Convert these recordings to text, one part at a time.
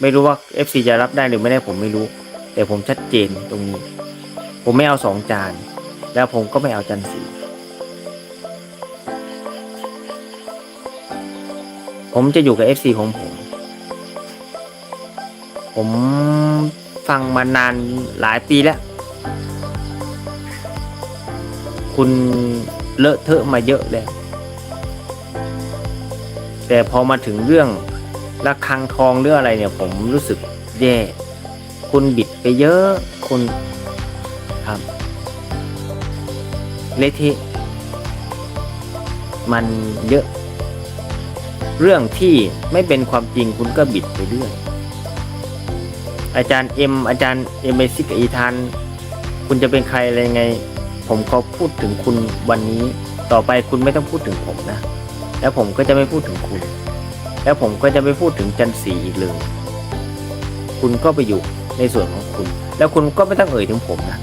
ไม่รู้ว่า FC จะรับได้หรือไม่ได้ผมไม่รู้ แต่ผมชัดเจนตรงนี้ ผมไม่เอาสองจาน แล้วผมก็ไม่เอาจานสี ผมจะอยู่กับ FC ของผม ผมฟังมานานหลายปีแล้ว คุณเลอะเทอะมาเยอะแล้วแต่พอมาถึงเรื่อง ระฆังทองเรื่องอะไรเนี่ย ผมรู้สึกแย่ คุณบิดไปเยอะ คุณครับเลทะมันเยอะ เรื่องที่ไม่เป็นความจริงคุณก็บิดไปเรื่อยอาจารย์เอ็มอาจารย์เอ็มเอซิกอีธานคุณจะเป็นใครอะไรไง ผมก็พูดถึงคุณวันนี้ ต่อไปคุณไม่ต้องพูดถึงผมนะ แล้วผมก็จะไม่พูดถึงคุณ แล้วผมก็จะไม่พูดถึงจันสีอีกเลย คุณก็ไปอยู่ในส่วนของคุณ แล้วคุณก็ไม่ต้องเอ่ยถึงผมนะ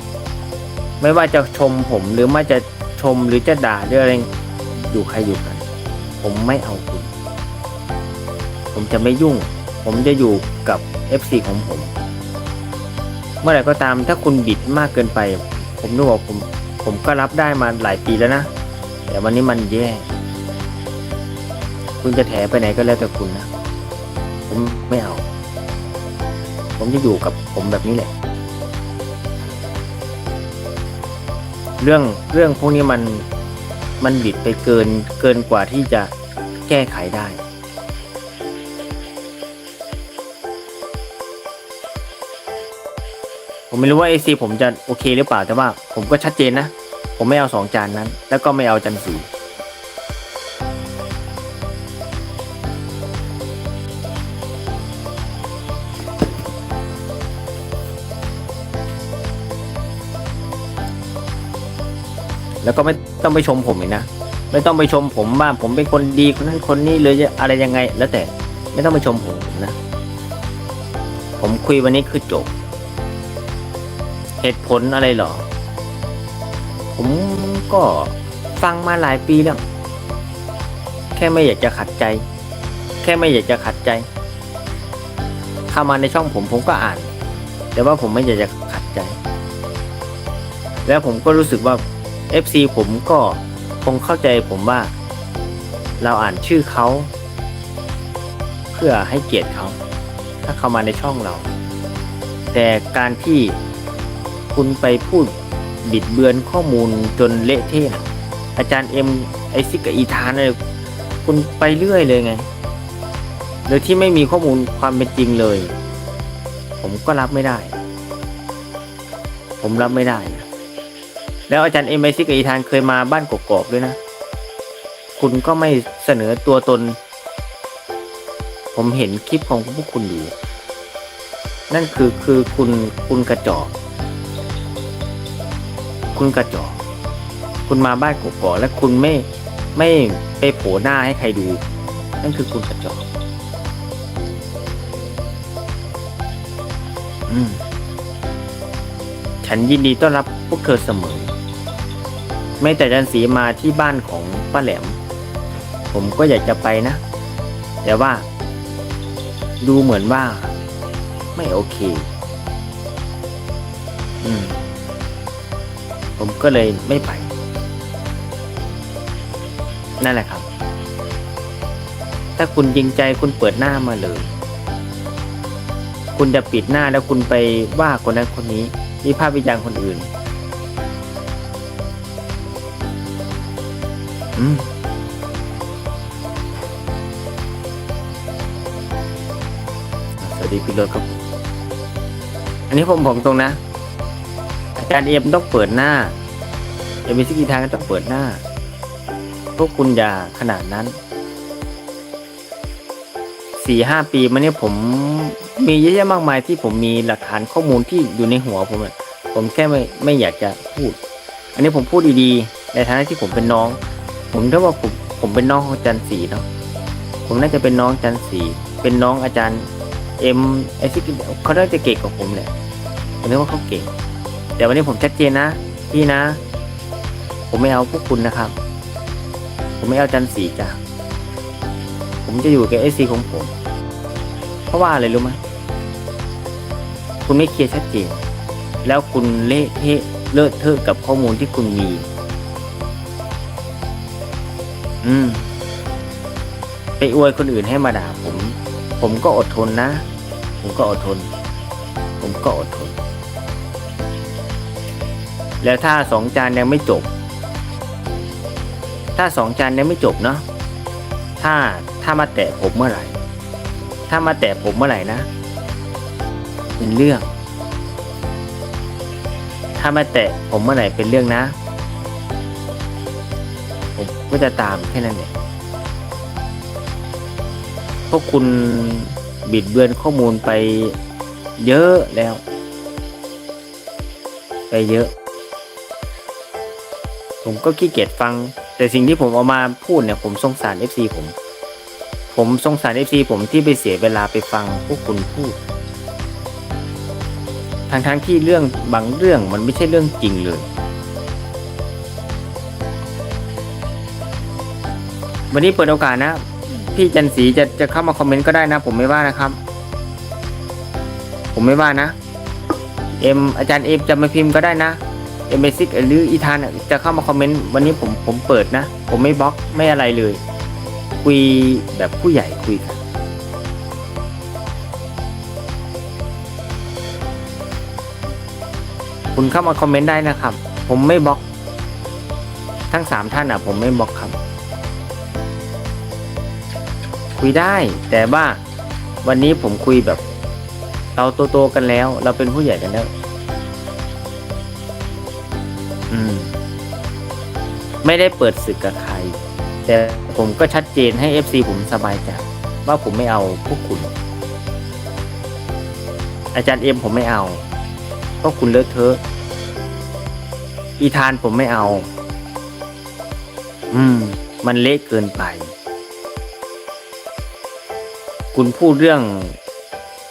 ไม่ว่าจะชมผมหรือไม่จะชมหรือจะด่าหรืออะไรอยู่ใครอยู่กัน ผมไม่เอาคุณ ผมจะไม่ยุ่ง ผมจะอยู่กับ FC ของผม เมื่อไหร่ก็ตามถ้าคุณบิดมากเกินไป ผมนึกว่าผม ผมก็รับได้มาหลายปีแล้วนะ แต่วันนี้มันแย่ คุณจะแถไปไหนก็แล้วแต่คุณนะ ผมไม่เอา ผมจะอยู่กับผมแบบนี้แหละ เรื่องเรื่องพวกนี้มันมันบิดไปเกินเกินกว่าที่จะแก้ไขได้ผมไม่รู้ว่า AC ผมจะโอเคหรือเปล่าแต่ว่าผมก็ชัดเจนนะ ผมไม่เอาสองจานนั้น แล้วก็ไม่เอาจานสี แล้วก็ไม่ต้องไปชมผมอีกนะไม่ต้องไปชมผมว่าผมเป็นคนดีคนนั้นคนนี้เลยอะไรยังไง แล้วแต่ไม่ต้องไปชมผมนะ ผมคุยวันนี้คือจบ เหตุผลอะไรหรอ ผมก็ฟังมาหลายปีแล้ว แค่ไม่อยากจะขัดใจ แค่ไม่อยากจะขัดใจเข้ามาในช่องผมผมก็อ่าน แต่ว่าผมไม่อยากจะขัดใจ แล้วผมก็รู้สึกว่า FC ผมก็คงเข้าใจผมว่า เราอ่านชื่อเขา เพื่อให้เกียรติเขา ถ้าเข้ามาในช่องเรา แต่การที่คุณไปพูดบิดเบือนข้อมูลจนเละเทะน่อาจารย์เอ็มไอซิกกีธานเลยคุณไปเรื่อยเลยไงโดยที่ไม่มีข้อมูลความเป็นจริงเลย ผมก็รับไม่ได้ ผมรับไม่ได้ แล้วอาจารย์เอ็มไอซิกกับอีธานเคยมาบ้านกกอกด้วยนะ คุณก็ไม่เสนอตัวตน ผมเห็นคลิปของพวกคุณอยู่ นั่นคือคือคุณคุณกระจอก คุณกระจอก คุณมาบ้านกกอกและคุณไม่ไม่ไปโผล่หน้าให้ใครดู นั่นคือคุณกระจอกอืมฉันยินดีต้อนรับพวกเธอเสมอ ไม่แต่จันสีมาที่บ้านของป้าแหลม ผมก็อยากจะไปนะ แต่ว่า ดูเหมือนว่า ไม่โอเค อืม ผมก็เลยไม่ไป นั่นแหละครับ ถ้าคุณจริงใจคุณเปิดหน้ามาเลย คุณจะปิดหน้าแล้วคุณไปว่าคนนั้นคนนี้วิพากษ์วิจารณ์คนอื่น สวัสดีพี่รถครับ อันนี้ผมผมตรงนะ อาจารย์เอ็มต้องเปิดหน้าเอ็มมีสกกีทางก็ต้องเปิดหน้า พวกคุณอย่าขนาดนั้น สี่ห้าปีมาเนี่ยผมมีเยอะแยะมากมายที่ผมมีหลักฐานข้อมูลที่อยู่ในหัวผมผมแค่ไม่ไม่อยากจะพูด อันนี้ผมพูดดีๆ ในฐานะที่ผมเป็นน้อง ผมถ้าว่าผมผมเป็นน้องของอาจารย์สีเนาะผมน่าจะเป็นน้องอาจารย์สีเป็นน้องอาจารย์เอ็มไอซิกเขาน่าจะเก่งกว่าผมแหละผมนึกว่าเขาเก่งแต่วันนี้ผมชัดเจนนะพี่นะ ผมไม่เอาพวกคุณนะครับ ผมไม่เอาอาจารย์สีจ้ะผมจะอยู่กับไอซีของผม เพราะว่าอะไรรู้ไหมคุณไม่เคลียร์ชัดเจนแล้วคุณเละเทะเลอะเทอะกับข้อมูลที่คุณมี อืม ไปอวยคนอื่นให้มาด่าผม ผมก็อดทนนะ ผมก็อดทน ผมก็อดทน แล้วถ้าสองจานยังไม่จบ ถ้าสองจานยังไม่จบเนาะ ถ้าถ้ามาแตะผมเมื่อไหร่ ถ้ามาแตะผมเมื่อไหร่นะเป็นเรื่อง ถ้ามาแตะผมเมื่อไหร่เป็นเรื่องนะ ผมก็จะตามแค่นั้นเองพวกคุณบิดเบือนข้อมูลไปเยอะแล้ว ไปเยอะ ผมก็ขี้เกียจฟัง แต่สิ่งที่ผมเอามาพูดเนี่ย ผมสงสาร FC ผม ผมสงสาร FC ผมที่ไปเสียเวลาไปฟังพวกคุณพูดทั้งทั้งๆที่เรื่องบางเรื่องมันไม่ใช่เรื่องจริงเลย วันนี้เปิดโอกาสนะ พี่จันสีจะจะเข้ามาคอมเมนต์ก็ได้นะ ผมไม่ว่านะครับ ผมไม่ว่านะ เอ็มอาจารย์เอ็มจะมาพิมพ์ก็ได้นะเอ็มเบซิกหรืออีธานจะเข้ามาคอมเมนต์วันนี้ผมผมเปิดนะ ผมไม่บล็อกไม่อะไรเลย คุยแบบผู้ใหญ่คุยกันคุณเข้ามาคอมเมนต์ได้นะครับ ผมไม่บล็อก ทั้งสามท่านอะ ผมไม่บล็อกครับ คุยได้ แต่ว่าวันนี้ผมคุยแบบ เราโตๆกันแล้ว เราเป็นผู้ใหญ่กันแล้ว อืม ไม่ได้เปิดศึกกับใคร แต่ผมก็ชัดเจนให้ FC ผมสบายใจว่าผมไม่เอาพวกคุณ อาจารย์เอ็มผมไม่เอาเพราะคุณเลอะเทอะ อีธานผมไม่เอา อืม มันเละเกินไป คุณพูดเรื่อง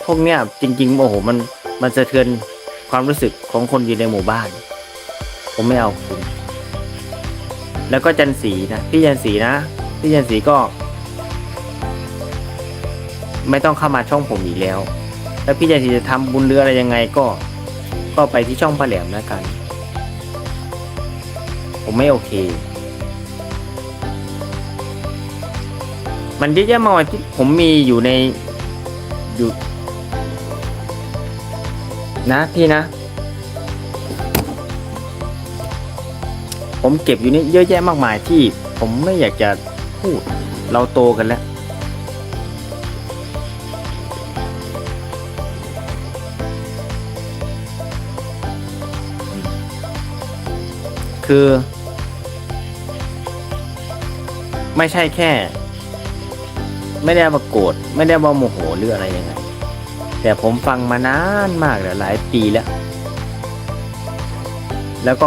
พวกเนี้ยจริง ๆ โอ้โห มันมันสะเทือนความรู้สึกของคนอยู่ในหมู่บ้าน ผมไม่เอาคุณ แล้วก็จันสีนะพี่จันสีนะพี่จันสีก็ ไม่ต้องเข้ามาช่องผมอีกแล้ว แล้วพี่จันสีจะทำบุญเรืออะไรยังไงก็ ก็ไปที่ช่องปลาแหลมแล้วกัน ผมไม่โอเค มันเยอะแยะมากมายที่ผมมีอยู่ในอยู่นะพี่นะ ผมเก็บอยู่นี่เยอะแยะมากมายที่ผมไม่อยากจะพูดเราโตกันแล้ว คือ ไม่ใช่แค่ ไม่ได้มาโกรธไม่ได้มาโมโหหรืออะไรยังไงแต่ผมฟังมานานมากแล้วหลายปีแล้ว แล้วก็